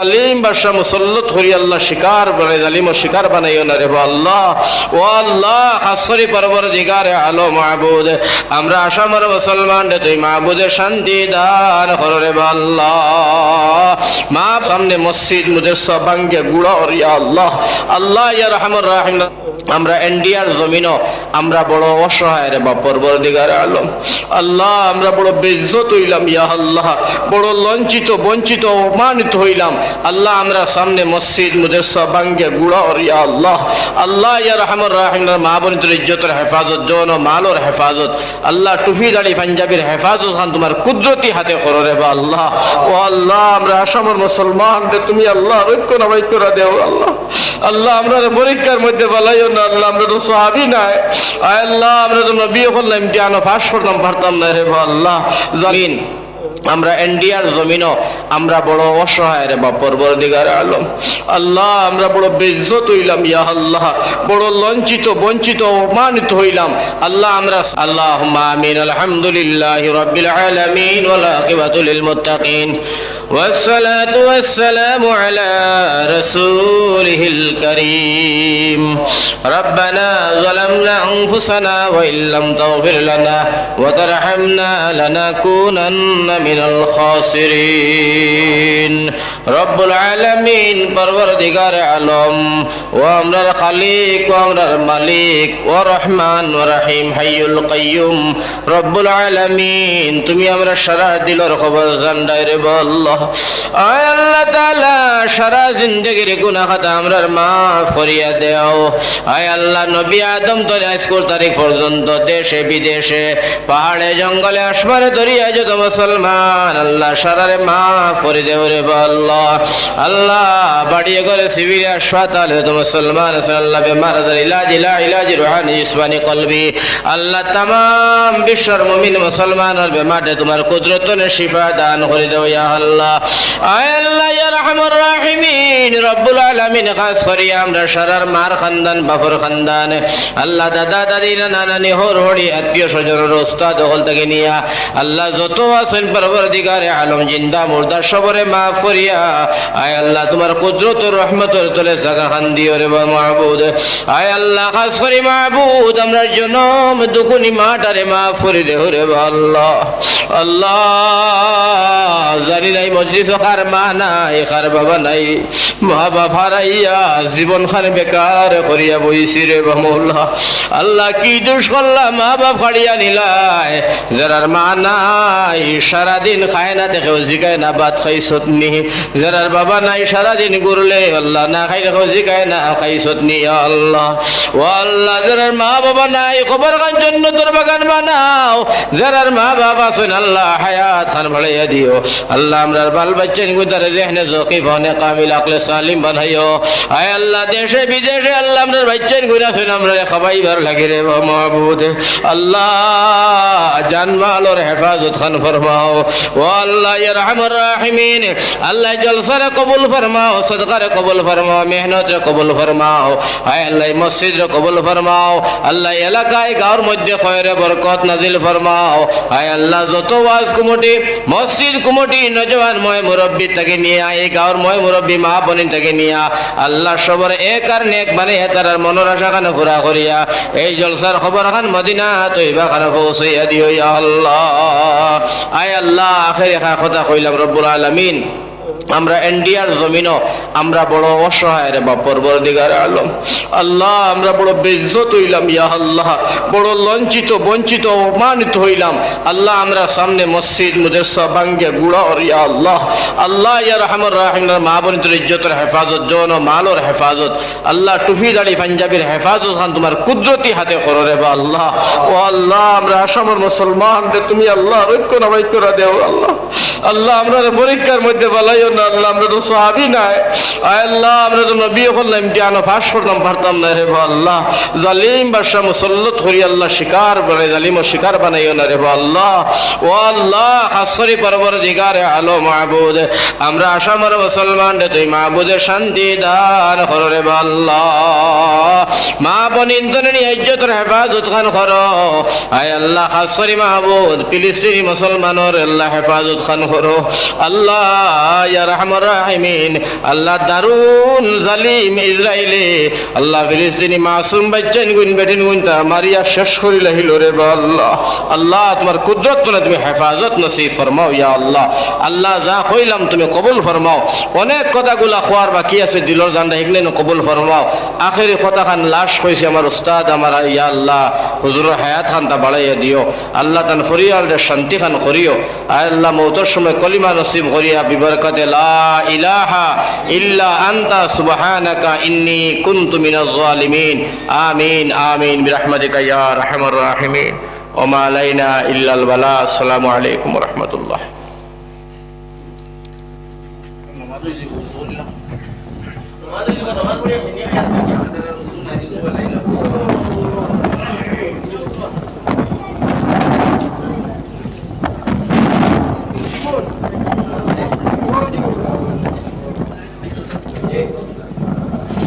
জালিম বাদশাহ মুসল্লত হরি আল্লাহ শিকার বানাই জালিম ও শিকার বানাইও না রে আল্লাহ। ও আল্লাহ, হাসরি পরবর দিগারে আলো মাহবুদ, আমরা আসামর মুসলমান রে তুই মাহবুদে শান্তি দান রে আল্লাহ। মা সামনে মসজিদ মুদের সব ভাঙ্গে গুড়া ইয়া আল্লাহ। আল্লাহ ইয়া রহমান রাহিম। আমরা ইন্ডিয়ার জমিনও, আমরা বড় অসহায় রে বাপর বড় দিগারে আলম। আল্লাহ, আমরা বড় বেজ্জত হইলাম, ইয়া আল্লাহ। বড় লঞ্চিত, বঞ্চিত, অপমানিত হইলাম। আল্লাহ, আমরা সামনে মসজিদ, মুদেরসা, বাঙ্গে গুড়া ইয়া আল্লাহ। আল্লাহ, ইয়া রহমান রাহিম মা বোনদের ইজ্জতের হেফাজত, যৌন মালর হেফাজত। আল্লাহ টুফি দাড়ি পাঞ্জাবির হেফাজত খান তোমার কুদরতি হাতে করো রে বা আল্লাহ। ও আল্লাহ, আমরা আসামের মুসলমান রে তুমি আল্লাহ রৈক্য নামাই করে দেও আল্লাহ। আল্লাহ আমরা পরীক্ষার মধ্যে বলাইও না, আল্লাহ আমরা তো সাহাবি নাই। আল্লাহ, আমরা তো নবী হলাম, জ্ঞান ফাঁস করতাম পারতাম না রে আল্লাহ। জামিন। আমরা ইন্ডিয়ার জমিনও আমরা বড় অসহায় রে বাপর বড় দিগার আলম আল্লাহ আমরা বড় বেজ্জত হইলাম ইয়া আল্লাহ বড় লঞ্চিত বঞ্চিত অপমানিত হইলাম আল্লাহ আমরা আল্লাহ আমিন আলহামদুলিল্লাহ রব্বিল আলামিন ওয়াল আকিবাতু লিল মুত্তাকিন والصلاة والسلام على رسوله الكريم ربنا ظلمنا أنفسنا وإن لم تغفر لنا وترحمنا لنكونن من الخاسرين رب العالمين পরবর্তীকার আলম ও আমরার খালিক ও আমরার মালিক ও রহমান ও রহিম হাইয়ুল কাইয়ুম রব্বুল আলামিন তুমি আমরা সারা দিলর খবর জান্ডাই রে বল্লাহ আয় আল্লাহ তাআলা সারা জিন্দেগির গুনাহ খাতা আমরার মা ফরিয়া দেও আয় আল্লাহ নবী আদম তো আজকের তারিখ পর্যন্ত দেশে বিদেশে পাহাড়ে জঙ্গলে আসমানে দরিয়া যত মুসলমান আল্লাহ, সারারে মা দেবরে আল্লাহ। বাড়িয়ে করে হাসপাতাল মুসলমান আল্লাহ ইলাজ, ইলা ইলাজ রুহানি ইসমানি কলবি। আল্লাহ তাম বিশ্বর মুমিন মুসলমানের বেমারে তোমার কুদরতনে শিফা দান করে দেও ইয়া আল্লাহ। আয় আল্লাহ, ইয়া রাহিমিন। রব্বুল আলামিন খাস করি আমরা সারার মার খানদান, বাপর খানদান, আল্লাহ দাদা, দাদি, নানা, নানি, হর, হড়ি, আত্মীয় স্বজনের ওস্তাদ হল থেকে নিয়া আল্লাহ যত আছেন পরবর্তীকারে, আলম, জিন্দা, মুর্দার সবরে মা ফরিয়া আয় আল্লাহ, তোমার কুদরত, রহমতের তোলে জাগা খান দিও রে মাহবুদ। আয় আল্লাহ, খাস করি মাহবুদ, আমরা জনম দুকুনি মাটারে মা ফরি দেহ রে আল্লাহ। আল্লাহ, জানি নাই মজলিস খার মা নাই, খার বাবা নাই মা বাপ হারাইয়া জীবন খানে বেকার করিয়া বইছি রে মৌলা আল্লাহ কি দোষ করলাম মা বাপ হারিয়া নিলাই। যারার মা নাই, সারাদিন খায় না, দেখেও জিগায় না, ভাত খাই নি যারার বাবা নাই, সারাদিন ঘুরলে আল্লাহ না খাই দেখেও জিগায় না খাই নি আল্লাহ। ও আল্লাহ যারার মা বাবা নাই, খবর খান জন্য তোর বাগান বানাও। যারার মা বাবা আছেন, আল্লাহ হায়াত খান ভাড়াইয়া দিও। আল্লাহ আমরার বাল বাচ্চান গুদারে জেহনে জকিফ হনে কামিল আকলে সালিম বানাইও। আয় আল্লাহ, দেশে, বিদেশে আল্লাহ আমরা বাচ্চান গুনাছেন আমরা খাবাইবার লাগে রে মাহবুদ। আল্লাহ জানমালর হেফাজত খান ফরমাও। ও আল্লাহ ইয়া রহমান, আল্লাহ জলসারে কবুল ফরমাও, সদকারে কবুল ফরমাও মেহনত রে কবুল ফরমাও আয় আল্লাহ মসজিদ রে কবুল ফরমাও, আল্লাহ এলাকায় গাঁর মধ্যে খয়রে বরকত নাজিল ফরমাও আয় আল্লাহ যত ওয়াজ কুমটি, মসজিদ কুমটি নজওয়ান ময় মুরব্বী তাকে নিয়ে এই গাঁর ময় মুরব্বী মা বনি তাকে নিয়ে আল্লাহ সবর এক আর নেক মানে তার মনের আশা খানে ঘুরা করিয়া। এই জলসার খবর খান মদিনা, তৈবা খানে পৌঁছাইয়া দিও ইয়া আল্লাহ। আয় আল্লাহ আখের কথা কইলাম রব্বুল আলমিন। আমরা ইন্ডিয়ার জমিনও আমরা বড় অসহায় রে বাপর বড় দিগার আলম। আল্লাহ, আমরা বড় বেজ্জত হইলাম, ইয়া আল্লাহ। বড় লঞ্চিত বঞ্চিত, অপমানিত হইলাম। আল্লাহ, আমরা সামনে মসজিদ, মুদেরসা বাঙ্গে গুড়া ইয়া আল্লাহ। আল্লাহ, ইয়া রহমান রাহিম মা বোনদের ইজ্জতের হেফাজত, যৌন মালর হেফাজত। আল্লাহ টুফি দাড়ি পাঞ্জাবির হেফাজত খান তোমার কুদরতি হাতে করো রে বা আল্লাহ। ও আল্লাহ, আমরা আসামের মুসলমান রে, তুমি আল্লাহ রৈক্য নামাই করে দেও আল্লাহ। আল্লাহ, আমরা পরীক্ষার মধ্যে বলাইও না, আল্লাহ, আমরা তো সাহাবি নাই। আল্লাহ, আমরা তো নবী ফাঁস পারতাম না রে আল্লাহ। জালিম বাদশাহ মুসল্লত করি আল্লাহ শিকার বানাই জালিম শিকার বানাইও না রে আল্লাহ। ও আল্লাহ পরবর দিগারে আলো মাহবুদ, আমরা মুসলমান রে তুই মাহবুদে শান্তি দান কর রে আল্লাহ। মা হেফাজত খান কর। আয় আল্লাহ, হাসরি মাহবুদ, ফিলিস্তিনি আল্লাহ হেফাজত খান করো। আল্লাহ, ইয়া রাহিমিন, আল্লাহ দারুণ জালিম ইসরায়েলে আল্লাহ ফিলিস্তিনি মাসুম বাচ্চান গুন বেটিন মারিয়া শেষ রে আল্লাহ। আল্লাহ, তোমার কুদরত তুমি হেফাজত নসিব ফরমাও, ইয়া আল্লাহ। আল্লাহ, যা কইলাম তুমি কবুল ফরমাও। অনেক কথাগুলা খোয়ার বাকি আছে, দিলর কবুল ফরমাও। আখেরি লাশ কইছে আমার উস্তাদ, আমার, ইয়া আল্লাহ হুজুরের হায়াত খানটা বাড়াইয়া দিও। আল্লাহ তান ফরিয়ালদের শান্তি খান করিও। আয় আল্লাহ, মৌতর সময় কলিমা নসিব করিয়া বিবরকতে লা ইলাহা ইল্লা আনতা সুবহানাকা ইন্নী কুনতু মিনাজ জালিমিন। আমিন আমিন, বিরহমাতিকা ইয়া আরহামার রাহিমিন। ওমা আলাইনা ইল্লাল বালা। আসসালামু আলাইকুম ওয়া রাহমাতুল্লাহ। নামাজ নামাজ